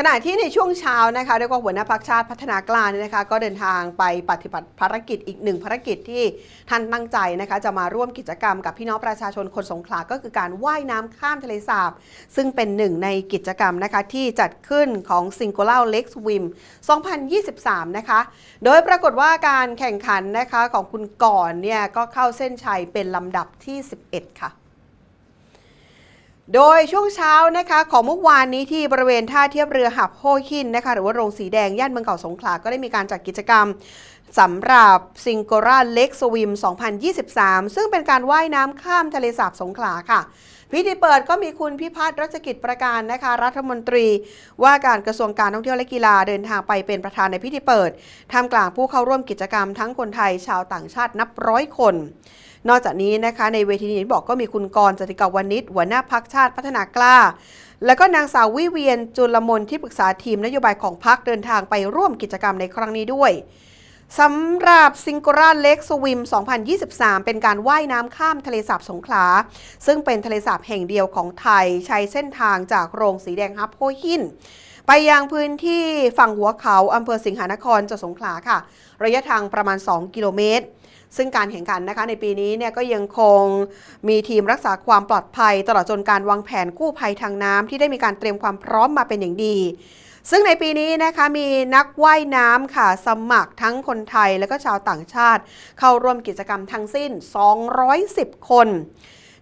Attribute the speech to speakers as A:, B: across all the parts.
A: ขณะที่ในช่วงเช้านะคะเรียกว่าหัวหน้าพักชาติพัฒนากล้าเนี่ยนะคะก็เดินทางไปปฏิบัติภารกิจอีกหนึ่งภารกิจที่ท่านตั้งใจนะคะจะมาร่วมกิจกรรมกับพี่น้องประชาชนคนสงขลาก็คือการว่ายน้ำข้ามทะเลสาบ ซึ่งเป็นหนึ่งในกิจกรรมนะคะที่จัดขึ้นของ s i n g u l a r Lake Swim 2023 นะคะโดยปรากฏว่าการแข่งขันนะคะของคุณก่อนเนี่ยก็เข้าเส้นชัยเป็นลำดับที่ 11 ค่ะ โดยช่วงเช้านะคะของเมื่อวานนี้ที่บริเวณท่าเทียบเรือหับโฮหินนะคะหรือว่าโรงสีแดงย่านเมืองเก่าสงขลาก็ได้มีการจัดกิจกรรมสำหรับซิงโกราเล็กสวิม 2023 ซึ่งเป็นการว่ายน้ำข้ามทะเลสาบสงขลาค่ะ พิธีเปิดก็มีคุณพิพัฒน์รัชกิจประการนะคะ รัฐมนตรี ว่าการกระทรวงการท่องเที่ยวและกีฬาเดินทางไปเป็นประธานในพิธีเปิดท่ามกลางผู้เข้าร่วมกิจกรรมทั้งคนไทยชาวต่างชาตินับร้อยคน นอกจากนี้นะคะในเวทีนี้บอกก็มีคุณกรจติกาวนิชหัวหน้าพักชาติพัฒนากล้า แล้วก็นางสาววิเวียนจุลมนที่ปรึกษาทีมนโยบายของพักเดินทางไปร่วมกิจกรรมในครั้งนี้ด้วยสำหรับซิง g กราเล็กสวิม 2023 เป็นการว่ายน้ำข้ามทะเลสาบสงขลา ซึ่งเป็นทะเลสาบแห่งเดียวของไทย ใช้เส้นทางจากโรงสีแดงฮับโพหิน ไปยังพื้นที่ฝั่งหัวเขาอำเภอสิงหานครจังหวัดสงขลาค่ะ ระยะทางประมาณ 2 กิโลเมตร ซึ่งการแข่งขันนะคะในปีนี้เนี่ยก็ยังคงมีทีมรักษาความปลอดภัย ตลอดจนการวางแผนกู้ภัยทางน้ำที่ได้มีการเตรียมความพร้อมมาเป็นอย่างดี ซึ่งในปีนี้นะคะมีนักว่ายน้ำค่ะสมัครทั้งคนไทยและก็ชาวต่างชาติ เข้าร่วมกิจกรรมทั้งสิ้น 210 คน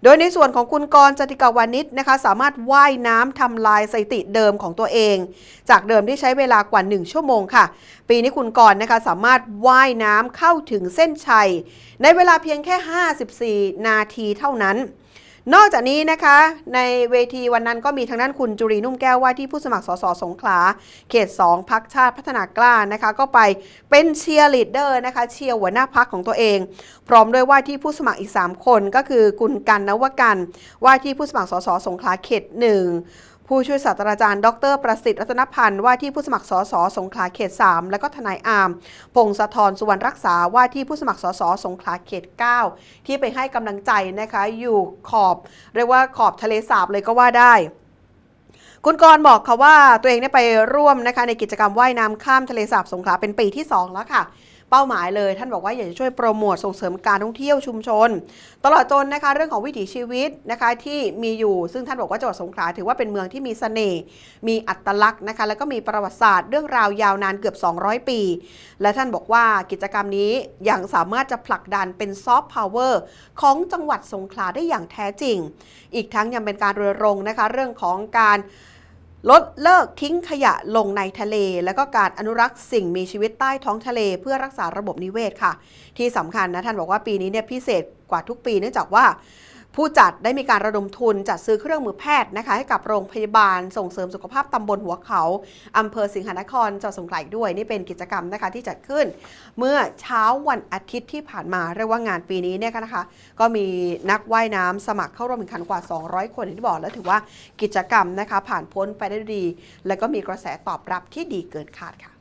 A: โดยในส่วนของคุณกรณ์จติกาวานิชนะคะ สามารถว่ายน้ำทำลายสถิติเดิมของตัวเอง จากเดิมที่ใช้เวลากว่า 1 ชั่วโมงค่ะ ปีนี้คุณกรณ์นะคะสามารถว่ายน้ำเข้าถึงเส้นชัย ในเวลาเพียงแค่ 54 นาทีเท่านั้น นอกจากนี้นะคะ ในเวทีวันนั้นก็มีทางด้านคุณจุรีนุ่มแก้วว่าที่ผู้สมัครสสสงขลา เขต 2พักชาติพัฒนากล้านะคะ ก็ไปเป็นเชียร์ลีดเดอร์นะคะ เชียร์หัวหน้าพักของตัวเอง พร้อมด้วยว่าที่ผู้สมัครอีก 3 คนก็คือคุณกันนวกัน ว่าที่ผู้สมัครสสสงขลาเขต1 ผู้ช่วยศาสตราจารย์ ดร ประสิทธิ์รัตนพันธ์ว่าที่ผู้สมัครสสสงขลาเขต 3 และก็ทนายอาม พงศธรสุวรรณรักษาว่าที่ผู้สมัครสสสงขลาเขต 9 ที่ไปให้กำลังใจนะคะอยู่ขอบเรียกว่าขอบทะเลสาบเลยก็ว่าได้คุณกรณ์บอกค่ะว่าตัวเองได้ไปร่วมนะคะในกิจกรรมว่ายน้ำข้ามทะเลสาบสงขลาเป็นปีที่ 2 แล้วค่ะ เป้าหมายเลย ท่านบอกว่าอยากจะช่วยโปรโมทส่งเสริมการท่องเที่ยวชุมชน ตลอดจนนะคะเรื่องของวิถีชีวิตนะคะที่มีอยู่ซึ่งท่านบอกว่าจังหวัดสงขลาถือว่าเป็นเมืองที่มีเสน่ห์มีอัตลักษณ์นะคะแล้วก็มีประวัติศาสตร์เรื่องราวยาวนานเกือบ 200 ปี และท่านบอกว่ากิจกรรมนี้ยังสามารถจะผลักดันเป็นซอฟต์พาวเวอร์ของจังหวัดสงขลาได้อย่างแท้จริง อีกทั้งยังเป็นการรณรงค์นะคะเรื่องของการ ลดเลิกทิ้งขยะลงในทะเล และก็การอนุรักษ์สิ่งมีชีวิตใต้ท้องทะเล เพื่อรักษาระบบนิเวศค่ะ ที่สำคัญนะท่านบอกว่าปีนี้เนี่ยพิเศษกว่าทุกปีเนื่องจากว่า ผู้จัดได้มีการระดมทุนจัดซื้อเครื่องมือแพทย์นะคะ ให้กับโรงพยาบาลส่งเสริมสุขภาพตำบลหัวเขาอำเภอสิงหนครจังหวัดสงขลาด้วย นี่เป็นกิจกรรมนะคะที่จัดขึ้น เมื่อเช้าวันอาทิตย์ที่ผ่านมาเรียกว่างานปีนี้เนี่ยนะคะ ก็มีนักว่ายน้ำสมัครเข้าร่วมแข่งขันกว่า 200 คนอย่างที่บอกแล้วถือว่ากิจกรรมนะคะผ่านพ้นไปได้ดี และก็มีกระแสตอบรับที่ดีเกินคาดค่ะ